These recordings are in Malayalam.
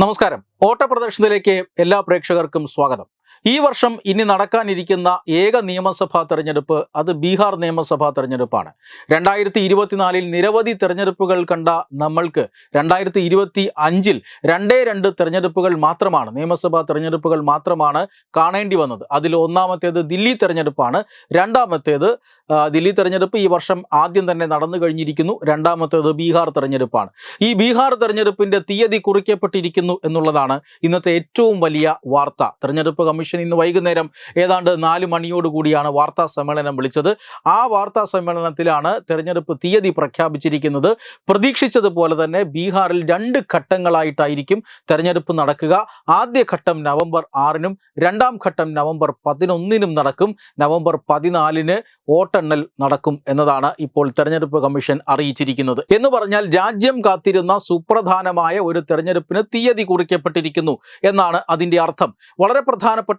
നമസ്കാരം. ഓട്ട പ്രദർശനത്തിലേക്ക് എല്ലാ പ്രേക്ഷകർക്കും സ്വാഗതം. ഈ വർഷം ഇനി നടക്കാനിരിക്കുന്ന ഏക നിയമസഭാ തെരഞ്ഞെടുപ്പ് അത് ബീഹാർ നിയമസഭാ തെരഞ്ഞെടുപ്പാണ്. രണ്ടായിരത്തി ഇരുപത്തിനാലിൽ നിരവധി തെരഞ്ഞെടുപ്പുകൾ കണ്ട നമ്മൾക്ക് രണ്ടായിരത്തി ഇരുപത്തി അഞ്ചിൽ രണ്ടേ രണ്ട് തെരഞ്ഞെടുപ്പുകൾ മാത്രമാണ് നിയമസഭാ തെരഞ്ഞെടുപ്പുകൾ മാത്രമാണ് കാണേണ്ടി വന്നത്. അതിൽ ഒന്നാമത്തേത് ദില്ലി തെരഞ്ഞെടുപ്പാണ് രണ്ടാമത്തേത് ദില്ലി തെരഞ്ഞെടുപ്പ് ഈ വർഷം ആദ്യം തന്നെ നടന്നു കഴിഞ്ഞിരിക്കുന്നു രണ്ടാമത്തേത് ബീഹാർ തെരഞ്ഞെടുപ്പാണ്. ഈ ബീഹാർ തെരഞ്ഞെടുപ്പിന്റെ തീയതി കുറിക്കപ്പെട്ടിരിക്കുന്നു എന്നുള്ളതാണ് ഇന്നത്തെ ഏറ്റവും വലിയ വാർത്ത. തെരഞ്ഞെടുപ്പ് കമ്മീഷൻ ഇന്ന് വൈകുന്നേരം ഏതാണ്ട് നാല് മണിയോടുകൂടിയാണ് വാർത്താ സമ്മേളനം വിളിച്ചത്. ആ വാർത്താ സമ്മേളനത്തിലാണ് തെരഞ്ഞെടുപ്പ് തീയതി പ്രഖ്യാപിച്ചിരിക്കുന്നത്. പ്രതീക്ഷിച്ചതുപോലെ തന്നെ ബീഹാറിൽ രണ്ട് ഘട്ടങ്ങളായിട്ടായിരിക്കും തെരഞ്ഞെടുപ്പ് നടക്കുക. ആദ്യ ഘട്ടം നവംബർ ആറിനും രണ്ടാം ഘട്ടം നവംബർ പതിനൊന്നിനും നടക്കും. നവംബർ പതിനാലിന് വോട്ടെണ്ണൽ നടക്കും എന്നതാണ് ഇപ്പോൾ തെരഞ്ഞെടുപ്പ് കമ്മീഷൻ അറിയിച്ചിരിക്കുന്നത്. എന്ന് പറഞ്ഞാൽ രാജ്യം കാത്തിരുന്ന സുപ്രധാനമായ ഒരു തെരഞ്ഞെടുപ്പിന് തീയതി കുറിക്കപ്പെട്ടിരിക്കുന്നു എന്നാണ് അതിന്റെ അർത്ഥം. വളരെ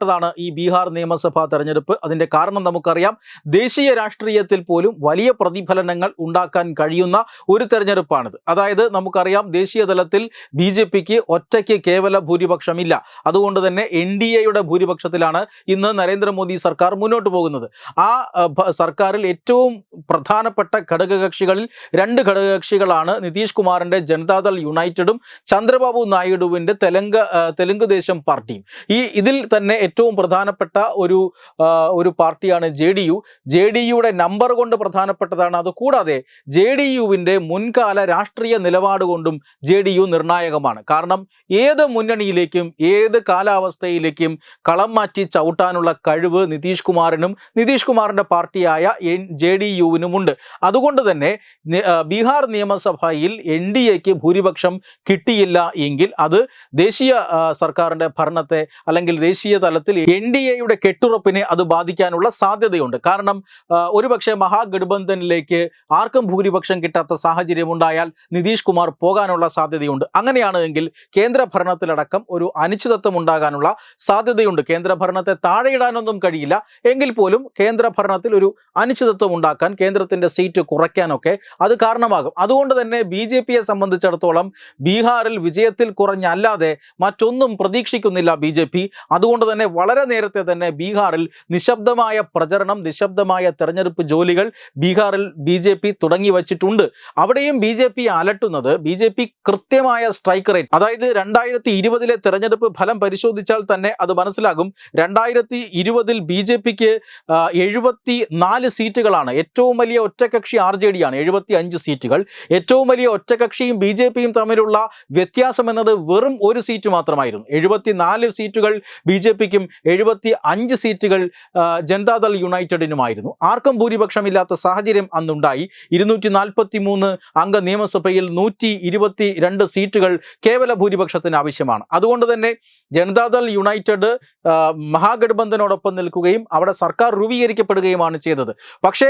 പ്രധാനപ്പെട്ടതാണ് ഈ ബീഹാർ നിയമസഭാ തെരഞ്ഞെടുപ്പ്. അതിന്റെ കാരണം നമുക്കറിയാം. ദേശീയ രാഷ്ട്രീയത്തിൽ പോലും വലിയ പ്രതിഫലനങ്ങൾ ഉണ്ടാക്കാൻ കഴിയുന്ന ഒരു തെരഞ്ഞെടുപ്പാണിത്. അതായത് നമുക്കറിയാം ദേശീയ തലത്തിൽ ബി ജെ പിക്ക് ഒറ്റയ്ക്ക് കേവല ഭൂരിപക്ഷമില്ല. അതുകൊണ്ട് തന്നെ എൻ ഡി എയുടെ ഭൂരിപക്ഷത്തിലാണ് ഇന്ന് നരേന്ദ്രമോദി സർക്കാർ മുന്നോട്ട് പോകുന്നത്. ആ സർക്കാരിൽ ഏറ്റവും പ്രധാനപ്പെട്ട ഘടകകക്ഷികളിൽ രണ്ട് ഘടകകക്ഷികളാണ് നിതീഷ് കുമാറിന്റെ ജനതാദൾ യുണൈറ്റഡും ചന്ദ്രബാബു നായിഡുവിന്റെ തെലുങ്ക് തെലുങ്ക് ദേശം പാർട്ടിയും. ഈ ഇതിൽ തന്നെ ഏറ്റവും പ്രധാനപ്പെട്ട ഒരു ഒരു പാർട്ടിയാണ് J D U. J D യുടെ നമ്പർ കൊണ്ട് പ്രധാനപ്പെട്ടതാണ് അതുകൂടാതെ ജെ ഡി യുവിന്റെ മുൻകാല രാഷ്ട്രീയ നിലപാട് കൊണ്ടും ജെ ഡി യു നിർണായകമാണ്. കാരണം ഏത് മുന്നണിയിലേക്കും ഏത് കാലാവസ്ഥയിലേക്കും കളം മാറ്റി ചവിട്ടാനുള്ള കഴിവ് നിതീഷ് കുമാറിനും നിതീഷ് കുമാറിന്റെ പാർട്ടിയായ ജെ ഡി യുവിനുമുണ്ട് അതുകൊണ്ട് തന്നെ ബീഹാർ നിയമസഭയിൽ എൻ ഡി എക്ക് ഭൂരിപക്ഷം കിട്ടിയില്ല എങ്കിൽ അത് ദേശീയ സർക്കാരിന്റെ ഭരണത്തെ അല്ലെങ്കിൽ ദേശീയ തലത്തിൽ എൻ ഡി എയുടെ കെട്ടുറപ്പിനെ അത് ബാധിക്കാനുള്ള സാധ്യതയുണ്ട്. കാരണം ഒരുപക്ഷെ മഹാഗഠബന്ധനിലേക്ക് ആർക്കും ഭൂരിപക്ഷം കിട്ടാത്ത സാഹചര്യം ഉണ്ടായാൽ നിതീഷ് കുമാർ പോകാനുള്ള സാധ്യതയുണ്ട്. അങ്ങനെയാണെങ്കിൽ കേന്ദ്ര ഭരണത്തിലടക്കം ഒരു അനിശ്ചിതത്വം ഉണ്ടാകാനുള്ള സാധ്യതയുണ്ട്. കേന്ദ്ര ഭരണത്തെ താഴെയിടാനൊന്നും കഴിയില്ല. എങ്കിൽ പോലും കേന്ദ്ര ഭരണത്തിൽ ഒരു അനിശ്ചിതത്വം ഉണ്ടാക്കാൻ കേന്ദ്രത്തിന്റെ സീറ്റ് കുറയ്ക്കാനൊക്കെ അത് കാരണമാകും. അതുകൊണ്ട് തന്നെ ബി ജെ പിയെ സംബന്ധിച്ചിടത്തോളം ബീഹാറിൽ വിജയത്തിൽ കുറഞ്ഞല്ലാതെ മറ്റൊന്നും പ്രതീക്ഷിക്കുന്നില്ല ബി ജെ പി. അതുകൊണ്ട് തന്നെ വളരെ നേരത്തെ തന്നെ ബീഹാറിൽ നിശബ്ദമായ പ്രചരണം നിശബ്ദമായ തെരഞ്ഞെടുപ്പ് ജോലികൾ ബീഹാറിൽ ബി ജെ പി തുടങ്ങി വച്ചിട്ടുണ്ട്. അവിടെയും ബി ജെ പി അലട്ടുന്നത് ബി ജെ പി കൃത്യമായ സ്ട്രൈക്ക് റേറ്റ്. അതായത് രണ്ടായിരത്തി ഇരുപതിലെ തെരഞ്ഞെടുപ്പ് ഫലം പരിശോധിച്ചാൽ തന്നെ അത് മനസ്സിലാകും. രണ്ടായിരത്തി ഇരുപതിൽ ബി ജെ പിക്ക് എഴുപത്തി നാല് സീറ്റുകളാണ്. ഏറ്റവും വലിയ ഒറ്റകക്ഷി ആർ ജെ ഡി ആണ് എഴുപത്തി അഞ്ച് സീറ്റുകൾ. ഏറ്റവും വലിയ ഒറ്റകക്ഷിയും ബി ജെ പിയും തമ്മിലുള്ള വ്യത്യാസം എന്നത് വെറും ഒരു സീറ്റ് മാത്രമായിരുന്നു. എഴുപത്തി നാല് സീറ്റുകൾ ബി ജെ പിക്കും എഴുപത്തി അഞ്ച് സീറ്റുകൾ ജനതാദൾ യുണൈറ്റഡിനുമായിരുന്നു. ആർക്കും ഭൂരിപക്ഷമില്ലാത്ത സാഹചര്യം അന്നുണ്ടായി. ഇരുന്നൂറ്റി നാൽപ്പത്തി മൂന്ന് അംഗ നിയമസഭയിൽ നൂറ്റി ഇരുപത്തി രണ്ട് സീറ്റുകൾ കേവല ഭൂരിപക്ഷത്തിന് ആവശ്യമാണ്. അതുകൊണ്ട് തന്നെ ജനതാദൾ യുണൈറ്റഡ് മഹാഗഠബന്ധനോടൊപ്പം നിൽക്കുകയും അവിടെ സർക്കാർ രൂപീകരിക്കപ്പെടുകയുമാണ് ചെയ്തത്. പക്ഷേ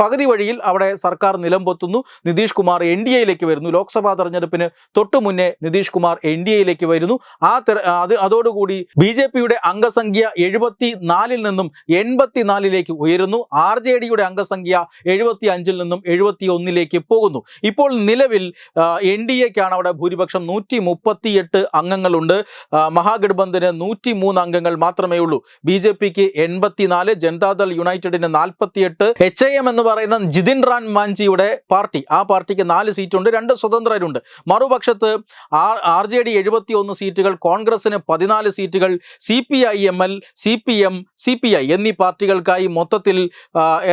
പകുതി വഴിയിൽ അവിടെ സർക്കാർ നിലംപൊത്തുന്നു. നിതീഷ് കുമാർ എൻ ഡി എയിലേക്ക് വരുന്നു. ലോക്സഭാ തെരഞ്ഞെടുപ്പിന് തൊട്ടു മുന്നേ നിതീഷ് കുമാർ എൻ ഡി എയിലേക്ക് വരുന്നു. ആ അത് അതോടുകൂടി ബി ജെ പിയുടെ അംഗസംഖ്യ എഴുപത്തി നാലിൽ നിന്നും എൺപത്തിനാലിലേക്ക് ഉയരുന്നു. ആർ ജെ ഡിയുടെ അംഗസംഖ്യ എഴുപത്തി അഞ്ചിൽ നിന്നും എഴുപത്തി ഒന്നിലേക്ക് പോകുന്നു. ഇപ്പോൾ നിലവിൽ എൻ ഡി എക്കാണ് അവിടെ ഭൂരിപക്ഷം നൂറ്റി മുപ്പത്തിയെട്ട് അംഗങ്ങളുണ്ട്. മഹാഗഡ്ബന്ധന് നൂറ്റി മൂന്ന് അംഗങ്ങൾ മാത്രമേ ഉള്ളൂ. ബി ജെ പിക്ക് എൺപത്തിനാല് ജനതാദൾ യുണൈറ്റഡിന് നാൽപ്പത്തിയെട്ട് എച്ച് ഐ എം എന്ന് പറയുന്ന ജിതിൻ റാൻ മാഞ്ചിയുടെ പാർട്ടി. ആ പാർട്ടിക്ക് നാല് സീറ്റുണ്ട് രണ്ട് സ്വതന്ത്രരുണ്ട്. മറുപക്ഷത്ത് ആർ ആർ ജെ ഡി എഴുപത്തി ഒന്ന് സീറ്റുകൾ കോൺഗ്രസിന് പതിനാല് സീറ്റുകൾ C P I M L C P M C P I എന്നീ പാർട്ടികൾക്കായി മൊത്തത്തിൽ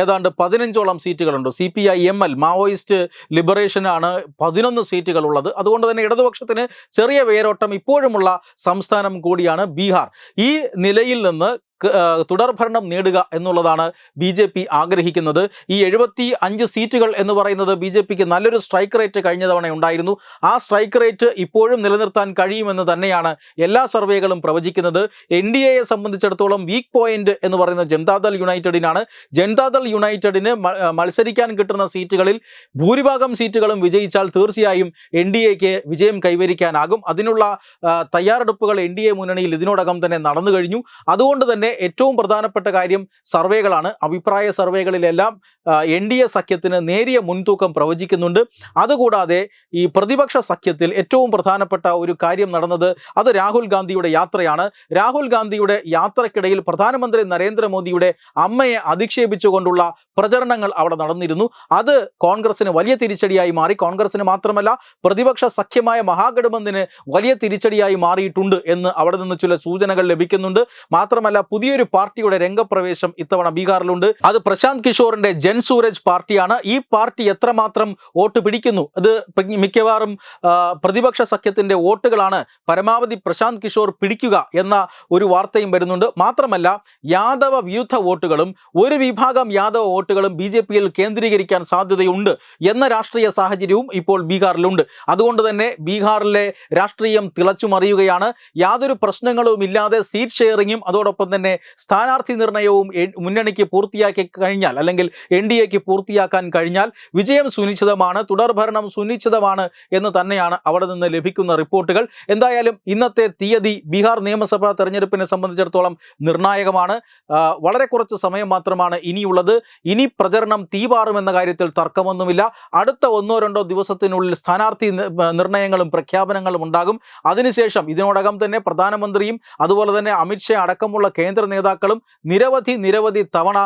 ഏതാണ്ട് പതിനഞ്ചോളം സീറ്റുകളുണ്ട്. C P I M L Maoist ലിബറേഷനാണ് പതിനൊന്ന് സീറ്റുകൾ ഉള്ളത് അതുകൊണ്ട് തന്നെ ഇടതുപക്ഷത്തിന് ചെറിയ വേരോട്ടം ഇപ്പോഴുമുള്ള സംസ്ഥാനം കൂടിയാണ് ബീഹാർ. ഈ നിലയിൽ നിന്ന് തുടർഭരണം നേടുക എന്നുള്ളതാണ് ബി ജെ പി ആഗ്രഹിക്കുന്നത്. ഈ എഴുപത്തി അഞ്ച് സീറ്റുകൾ എന്ന് പറയുന്നത് ബി ജെ പിക്ക് നല്ലൊരു സ്ട്രൈക്ക് റേറ്റ് കഴിഞ്ഞ തവണ ഉണ്ടായിരുന്നു. ആ സ്ട്രൈക്ക് റേറ്റ് ഇപ്പോഴും നിലനിർത്താൻ കഴിയുമെന്ന് തന്നെയാണ് എല്ലാ സർവേകളും പ്രവചിക്കുന്നത്. എൻ ഡി എയെ സംബന്ധിച്ചിടത്തോളം വീക്ക് പോയിന്റ് എന്ന് പറയുന്നത് ജനതാദൾ യുണൈറ്റഡിനാണ്. ജനതാദൾ യുണൈറ്റഡിന് മത്സരിക്കാൻ കിട്ടുന്ന സീറ്റുകളിൽ ഭൂരിഭാഗം സീറ്റുകളും വിജയിച്ചാൽ തീർച്ചയായും എൻ ഡി എക്ക് വിജയം കൈവരിക്കാനാകും. അതിനുള്ള തയ്യാറെടുപ്പുകൾ എൻ ഡി എ മുന്നണിയിൽ ഇതിനോടകം തന്നെ നടന്നു കഴിഞ്ഞു. അതുകൊണ്ട് തന്നെ തന്നെ ഏറ്റവും പ്രധാനപ്പെട്ട കാര്യം സർവേകളാണ്. അഭിപ്രായ സർവേകളിലെല്ലാം എൻ ഡി എ സഖ്യത്തിന് നേരിയ മുൻതൂക്കം പ്രവചിക്കുന്നുണ്ട്. അതുകൂടാതെ ഈ പ്രതിപക്ഷ സഖ്യത്തിൽ ഏറ്റവും പ്രധാനപ്പെട്ട ഒരു കാര്യം നടന്നത് അത് രാഹുൽ ഗാന്ധിയുടെ യാത്രയാണ്. രാഹുൽ ഗാന്ധിയുടെ യാത്രക്കിടയിൽ പ്രധാനമന്ത്രി നരേന്ദ്രമോദിയുടെ അമ്മയെ അധിക്ഷേപിച്ചുകൊണ്ടുള്ള പ്രചരണങ്ങൾ അവിടെ നടന്നിരുന്നു. അത് കോൺഗ്രസിന് വലിയ തിരിച്ചടിയായി മാറി. കോൺഗ്രസിന് മാത്രമല്ല പ്രതിപക്ഷ സഖ്യമായ മഹാഗഠബന്ധന് വലിയ തിരിച്ചടിയായി മാറിയിട്ടുണ്ട് എന്ന് അവിടെ നിന്ന് ചില സൂചനകൾ ലഭിക്കുന്നുണ്ട്. മാത്രമല്ല പുതിയൊരു പാർട്ടിയുടെ രംഗപ്രവേശം ഇത്തവണ ബീഹാറിലുണ്ട്. അത് പ്രശാന്ത് കിഷോറിന്റെ ജൻ സൂരജ് പാർട്ടിയാണ്. ഈ പാർട്ടി എത്രമാത്രം വോട്ട് പിടിക്കുന്നു? അത് മിക്കവാറും പ്രതിപക്ഷ സഖ്യത്തിന്റെ വോട്ടുകളാണ് പരമാവധി പ്രശാന്ത് കിഷോർ പിടിക്കുക എന്ന ഒരു വാർത്തയും വരുന്നുണ്ട്. മാത്രമല്ല യാദവ വിരുദ്ധ വോട്ടുകളും ഒരു വിഭാഗം യാദവ വോട്ടുകളും ബി ജെ പിയിൽ കേന്ദ്രീകരിക്കാൻ സാധ്യതയുണ്ട് എന്ന രാഷ്ട്രീയ സാഹചര്യവും ഇപ്പോൾ ബീഹാറിലുണ്ട്. അതുകൊണ്ട് തന്നെ ബീഹാറിലെ രാഷ്ട്രീയം തിളച്ചുമറിയുകയാണ്. യാതൊരു പ്രശ്നങ്ങളും ഇല്ലാതെ സീറ്റ് ഷെയറിങ്ങും അതോടൊപ്പം തന്നെ സ്ഥാനാർത്ഥി നിർണയവും മുന്നണിക്ക് പൂർത്തിയാക്കി കഴിഞ്ഞാൽ അല്ലെങ്കിൽ എൻ ഡി എക്ക് പൂർത്തിയാക്കാൻ കഴിഞ്ഞാൽ വിജയം സുനിശ്ചിതമാണ് തുടർഭരണം സുനിശ്ചിതമാണ് എന്ന് തന്നെയാണ് അവിടെ നിന്ന് ലഭിക്കുന്ന റിപ്പോർട്ടുകൾ. എന്തായാലും ഇന്നത്തെ തീയതി ബീഹാർ നിയമസഭാ തെരഞ്ഞെടുപ്പിനെ സംബന്ധിച്ചിടത്തോളം നിർണായകമാണ്. വളരെ കുറച്ച് സമയം മാത്രമാണ് ഇനിയുള്ളത്. ഇനി പ്രചരണം തീപാറുമെന്ന കാര്യത്തിൽ തർക്കമൊന്നുമില്ല. അടുത്ത ഒന്നോ രണ്ടോ ദിവസത്തിനുള്ളിൽ സ്ഥാനാർത്ഥി നിർണയങ്ങളും പ്രഖ്യാപനങ്ങളും ഉണ്ടാകും. അതിനുശേഷം ഇതിനോടകം തന്നെ പ്രധാനമന്ത്രിയും അതുപോലെ തന്നെ അമിത്ഷാ അടക്കമുള്ള കേന്ദ്ര നേതാക്കളും നിരവധി നിരവധി തവണ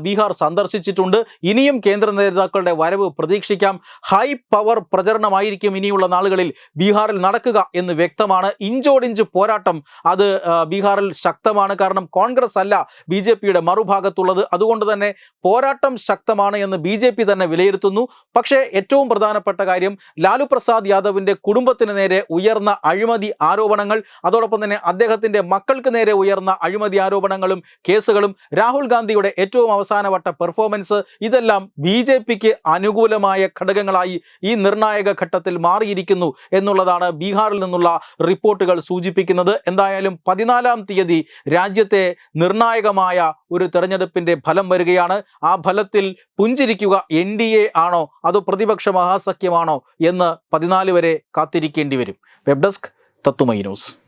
ബീഹാർ സന്ദർശിച്ചിട്ടുണ്ട്. ഇനിയും കേന്ദ്ര നേതാക്കളുടെ വരവ് പ്രതീക്ഷിക്കാം. ഹൈ പവർ പ്രചരണമായിരിക്കും ഇനിയുള്ള നാളുകളിൽ ബീഹാറിൽ നടക്കുക എന്ന് വ്യക്തമാണ്. ഇഞ്ചോടിഞ്ച് പോരാട്ടം അത് ബീഹാറിൽ ശക്തമാണ്. കാരണം കോൺഗ്രസ് അല്ല ബി ജെ പിയുടെ മറുഭാഗത്തുള്ളത്. അതുകൊണ്ട് തന്നെ പോരാട്ടം ശക്തമാണ് എന്ന് ബി ജെ പി തന്നെ വിലയിരുത്തുന്നു. പക്ഷേ ഏറ്റവും പ്രധാനപ്പെട്ട കാര്യം ലാലു പ്രസാദ് യാദവിന്റെ കുടുംബത്തിന് നേരെ ഉയർന്ന അഴിമതി ആരോപണങ്ങൾ. അതോടൊപ്പം തന്നെ അദ്ദേഹത്തിന്റെ മക്കൾക്ക് നേരെ ഉയർന്ന അഴിമതി ആരോപണങ്ങളും കേസുകളും രാഹുൽ ഗാന്ധിയുടെ ഏറ്റവും അവസാനവട്ട പെർഫോമൻസ് ഇതെല്ലാം ബി ജെ പിക്ക് അനുകൂലമായ ഘടകങ്ങളായി ഈ നിർണായക ഘട്ടത്തിൽ മാറിയിരിക്കുന്നു എന്നുള്ളതാണ് ബീഹാറിൽ നിന്നുള്ള റിപ്പോർട്ടുകൾ സൂചിപ്പിക്കുന്നത്. എന്തായാലും പതിനാലാം തീയതി രാജ്യത്തെ നിർണായകമായ ഒരു തെരഞ്ഞെടുപ്പിന്റെ ഫലം വരികയാണ്. ആ ഫലത്തിൽ പുഞ്ചിരിക്കുക എൻ ഡി എ ആണോ അതോ പ്രതിപക്ഷ മഹാസഖ്യമാണോ എന്ന് പതിനാല് വരെ കാത്തിരിക്കേണ്ടി വരും. വെബ് ഡെസ്ക് തത്തുമൈ ന്യൂസ്.